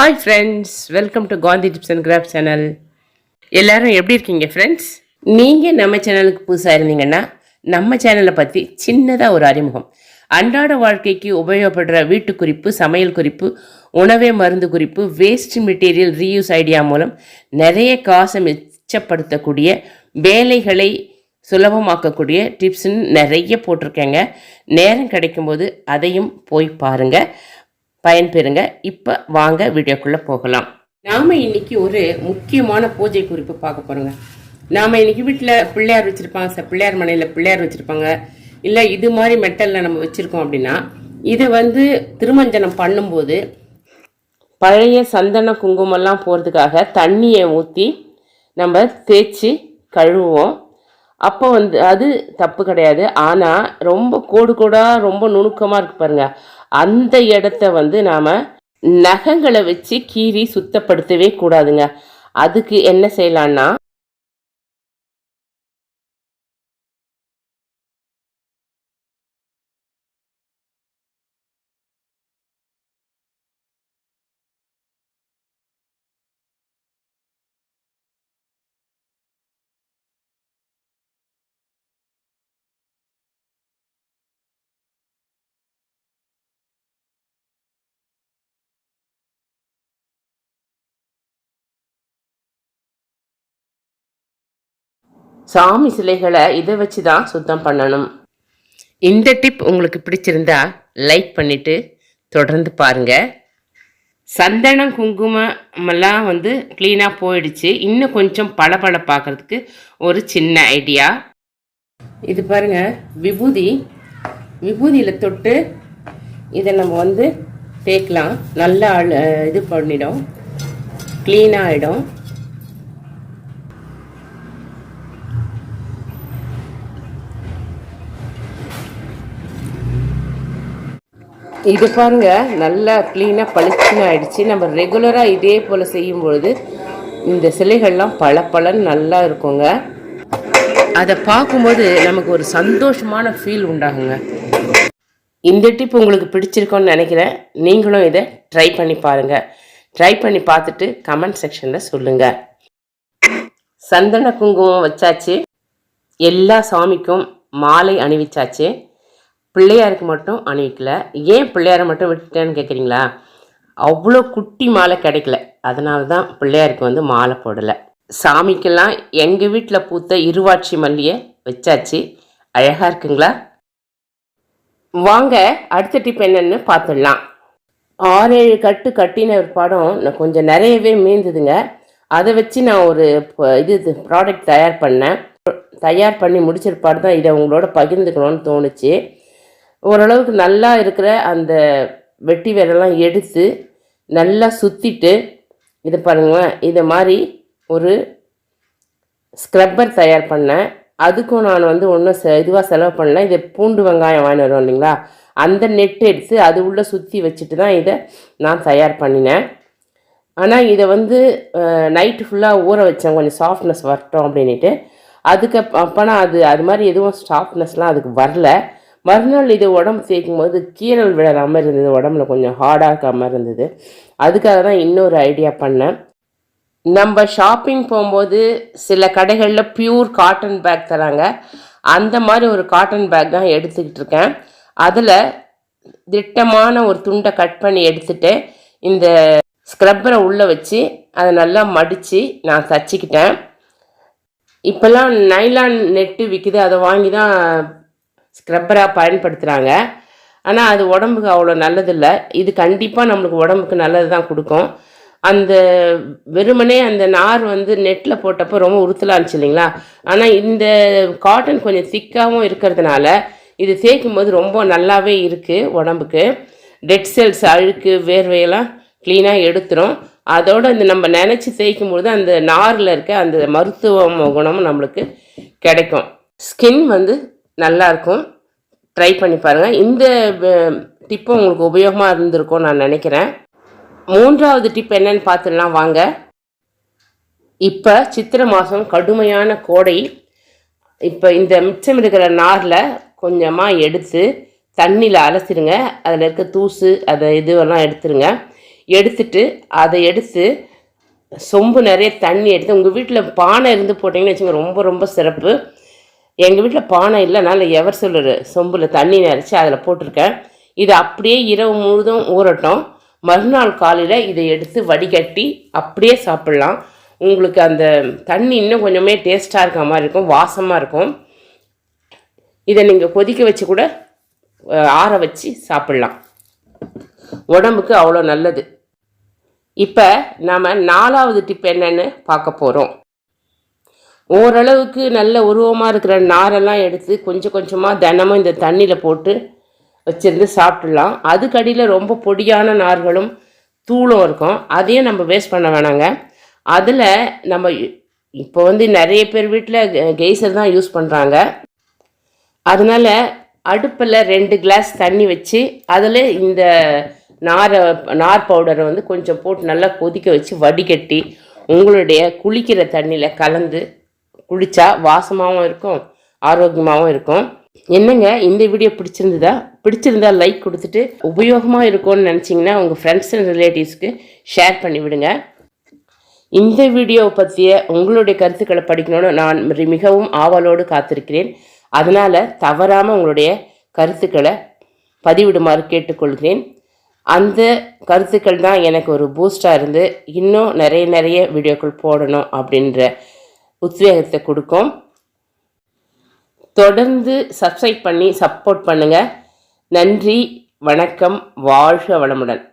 Hi friends welcome to Gandhi tips and craft channel எல்லாரும் எப்படி இருக்கீங்க ஃப்ரெண்ட்ஸ் நீங்கள் நம்ம சேனலுக்கு புதுசாக இருந்தீங்கன்னா நம்ம சேனலை பற்றி சின்னதாக ஒரு அறிமுகம். அன்றாட வாழ்க்கைக்கு உபயோகப்படுற வீட்டு குறிப்பு சமையல் குறிப்பு உணவே மருந்து குறிப்பு வேஸ்ட் மெட்டீரியல் ரீயூஸ் ஐடியா மூலம் நிறைய காசை மிச்சப்படுத்தக்கூடிய வேலைகளை சுலபமாக்கக்கூடிய டிப்ஸ்ன்னு நிறைய போட்டிருக்கேங்க. நேரம் கிடைக்கும்போது அதையும் போய் பாருங்கள் பயன்பெறுங்க. இப்போ வாங்க வீடியோக்குள்ளே போகலாம். நாம் இன்னைக்கு ஒரு முக்கியமான பூஜை குறிப்பு பார்க்க போகிறோங்க நாம் இன்னைக்கு வீட்டில் பிள்ளையார் வச்சுருப்பாங்க சார். பிள்ளையார் மனையில் பிள்ளையார் வச்சுருப்பாங்க. இல்லை இது மாதிரி மெட்டலில் நம்ம வச்சுருக்கோம் அப்படின்னா இதை வந்து திருமஞ்சனம் பண்ணும்போது பழைய சந்தன குங்குமம்லாம் போகிறதுக்காக தண்ணியை ஊற்றி நம்ம தேய்ச்சி கழுவுவோம். அப்போ வந்து அது தப்பு கிடையாது. ஆனால் ரொம்ப கோடு கோடாக ரொம்ப நுணுக்கமாக இருக்கு பாருங்கள் அந்த இடத்த வந்து நாம் நகங்களை வச்சு கீறி சுத்தப்படுத்தவே கூடாதுங்க. அதுக்கு என்ன செய்யலான்னா சாமி சிலைகளை இதை வச்சு தான் சுத்தம் பண்ணணும். இந்த டிப் உங்களுக்கு பிடிச்சிருந்தா லைக் பண்ணிட்டு தொடர்ந்து பாருங்க. சந்தனம் குங்குமமெல்லாம் வந்து க்ளீனாக போயிடுச்சு. இன்னும் கொஞ்சம் பளபள பார்க்கறதுக்கு ஒரு சின்ன ஐடியா இது பாருங்கள் விபூதி. விபூதியில் தொட்டு இதை நம்ம வந்து தேய்க்கலாம். நல்லா இது பண்ணிடும். க்ளீனாக இது பாருங்க நல்லா க்ளீனாக பளிச்சுன்னு ஆயிடுச்சு. நம்ம ரெகுலராக இதே போல் செய்யும் பொழுது இந்த சிலைகள்லாம் பல நல்லா இருக்குங்க. அதை பார்க்கும்போது நமக்கு ஒரு சந்தோஷமான ஃபீல் உண்டாகுங்க. இந்த டிப் உங்களுக்கு பிடிச்சிருக்கோன்னு நினைக்கிறேன். நீங்களும் இதை ட்ரை பண்ணி பாருங்கள் ட்ரை பண்ணி பார்த்துட்டு கமெண்ட் செக்ஷனில் சொல்லுங்கள் சந்தன குங்குமம் வச்சாச்சு. எல்லா சாமிக்கும் மாலை அணிவிச்சாச்சு. பிள்ளையாருக்கு மட்டும் அணிவிக்கல. ஏன் பிள்ளையாரை மட்டும் விட்டுட்டேன்னு கேட்குறீங்களா அவ்வளோ குட்டி மாலை கிடைக்கல. அதனால தான் பிள்ளையாருக்கு வந்து மாலை போடலை. சாமிக்கெல்லாம் எங்கள் வீட்டில் பூத்த இருவாட்சி மல்லியை வச்சாச்சு. அழகாக இருக்குங்களா? வாங்க அடுத்த டிப் என்னன்னு பார்த்துடலாம் ஆறேழு கட்டு கட்டின ஒரு படம் நான் கொஞ்சம் நிறையவே மீந்ததுங்க. அதை வச்சு நான் ஒரு இது ப்ராடக்ட் தயார் பண்ணேன். தயார் பண்ணி முடிச்சிருப்பாடு தான் இதை உங்களோட பகிர்ந்துக்கணும்னு தோணுச்சு. ஓரளவுக்கு நல்லா இருக்கிற அந்த வெட்டி வேரெல்லாம் எடுத்து நல்லா சுற்றிட்டு இது பாருங்களேன் இதை மாதிரி ஒரு ஸ்க்ரப்பர் தயார் பண்ணேன். அதுக்கும் நான் வந்து ஒன்றும் செ இதுவாக செலவு பண்ணல. இதை பூண்டு வெங்காயம் வாங்கி வருவோம் இல்லைங்களா? அந்த நெட் எடுத்து அது உள்ளே சுற்றி வச்சுட்டு தான் இதை நான் தயார் பண்ணினேன். ஆனால் இதை வந்து நைட்டு ஃபுல்லாக ஊற வச்சேன். கொஞ்சம் சாஃப்ட்னஸ் வரட்டும் அப்படின்ட்டு அதுக்கு அப்போனா அது அது மாதிரி எதுவும் சாஃப்ட்னஸ்லாம் அதுக்கு வரல. மறுநாள் இது உடம்பு தேய்க்கும் போது கீரல் விழற மாதிரி இருந்தது உடம்புல கொஞ்சம் ஹார்டாக இருக்காமல் இருந்தது. அதுக்காக தான் இன்னொரு ஐடியா பண்ணேன். நம்ம ஷாப்பிங் போகும்போது சில கடைகளில் பியூர் காட்டன் பேக் தராங்க. அந்த மாதிரி ஒரு காட்டன் பேக் தான் எடுத்துக்கிட்டு இருக்கேன். அதில் திட்டமான ஒரு துண்டை கட் பண்ணி எடுத்துட்டு இந்த ஸ்க்ரப்பரை உள்ளே வச்சு அதை நல்லா மடித்து நான் தச்சுக்கிட்டேன். இப்போல்லாம் நைலான் நெட்டு விற்குது அதை வாங்கி தான் ஸ்க்ரப்பராக பயன்படுத்துகிறாங்க ஆனால் அது உடம்புக்கு அவ்வளோ நல்லதில்லை. இது கண்டிப்பாக நம்மளுக்கு உடம்புக்கு நல்லது தான் கொடுக்கும். அந்த வெறுமனே அந்த நார் வந்து நெட்டில் போட்டப்போ ரொம்ப உறுத்தலாக இருந்துச்சு இல்லைங்களா? ஆனால் இந்த காட்டன் கொஞ்சம் திக்காகவும் இருக்கிறதுனால இது தேய்க்கும் போது ரொம்ப நல்லாவே இருக்குது உடம்புக்கு. டெட் செல்ஸ் அழுக்கு வேர்வையெல்லாம் க்ளீனாக எடுத்துரும். அதோடு இந்த நம்ம நினச்சி தேய்க்கும் பொழுது அந்த நாரில் இருக்க அந்த மருத்துவ குணமும் நம்மளுக்கு கிடைக்கும். ஸ்கின் வந்து நல்லாயிருக்கும் ட்ரை பண்ணி பாருங்கள் இந்த டிப்பும் உங்களுக்கு உபயோகமாக இருந்திருக்கும் நான் நினைக்கிறேன். மூன்றாவது டிப் என்னன்னு பார்த்துடலாம் வாங்க. இப்போ சித்திரை மாதம் கடுமையான கோடை. இப்போ இந்த மிச்சம் இருக்கிற நாரில் கொஞ்சமாக எடுத்து தண்ணியில் அலசிடுங்க. அதில் இருக்க தூசு அதை இதுவெல்லாம் எடுத்துருங்க. எடுத்துட்டு அதை எடுத்து சொம்பு நிறைய தண்ணி எடுத்து உங்கள் வீட்டில் பானை இருந்து போட்டிங்கன்னு வச்சுங்க ரொம்ப ரொம்ப சிறப்பு. எங்கள் வீட்டில் பானை இல்லை எவர் சொல்லுற சொம்பில் தண்ணி நிறச்சி அதில் போட்டிருக்கேன். இது அப்படியே இரவு முழுதும் ஊறட்டும். மறுநாள் காலையில் இதை எடுத்து வடிகட்டி அப்படியே சாப்பிட்லாம். உங்களுக்கு அந்த தண்ணி இன்னும் கொஞ்சமே டேஸ்ட்டாக இருக்க மாதிரி இருக்கும் வாசமாக இருக்கும். இதை நீங்கள் கொதிக்க வச்சு கூட ஆற வச்சு சாப்பிட்லாம். உடம்புக்கு அவ்வளோ நல்லது. இப்போ நாம் நாலாவது டிப் என்னன்னு பார்க்க போகிறோம் ஓரளவுக்கு நல்ல உருவமாக இருக்கிற நாரெல்லாம் எடுத்து கொஞ்சம் கொஞ்சமாக தினமும் இந்த தண்ணியில் போட்டு வச்சுருந்து சாப்பிட்லாம். அதுக்கடியில் ரொம்ப பொடியான நார்களும் தூளும் இருக்கும். அதையும் நம்ம வேஸ்ட் பண்ண வேணாங்க. அதில் நம்ம இப்போ வந்து நிறைய பேர் வீட்டில் கெய்சர் தான் யூஸ் பண்ணுறாங்க அதனால் அடுப்பில் ரெண்டு கிளாஸ் தண்ணி வச்சு அதில் இந்த நாரை நார் பவுடரை வந்து கொஞ்சம் போட்டு நல்லா கொதிக்க வச்சு வடிகட்டி உங்களுடைய குளிக்கிற தண்ணியில் கலந்து குளிச்சா வாசமாகவும் இருக்கும் ஆரோக்கியமாகவும் இருக்கும். என்னங்க இந்த வீடியோ பிடிச்சிருந்ததா? பிடிச்சிருந்தா லைக் கொடுத்துட்டு உபயோகமாக இருக்கும்னு நினச்சிங்கன்னா உங்கள் ஃப்ரெண்ட்ஸ் அண்ட் ரிலேட்டிவ்ஸ்க்கு ஷேர் பண்ணி விடுங்க. இந்த வீடியோவை பற்றிய உங்களுடைய கருத்துக்களை படிக்கணும்னு நான் மிகவும் ஆவலோடு காத்திருக்கிறேன். அதனால் தவறாமல் உங்களுடைய கருத்துக்களை பதிவிடுமாறு கேட்டுக்கொள்கிறேன். அந்த கருத்துக்கள் தான் எனக்கு ஒரு பூஸ்டாக இருந்து இன்னும் நிறைய நிறைய வீடியோக்கள் போடணும் அப்படின்ற உத்வேகத்தை கொடுக்கும். தொடர்ந்து சப்ஸ்கிரைப் பண்ணி சப்போர்ட் பண்ணுங்கள் நன்றி வணக்கம் வாழ்க வளமுடன்.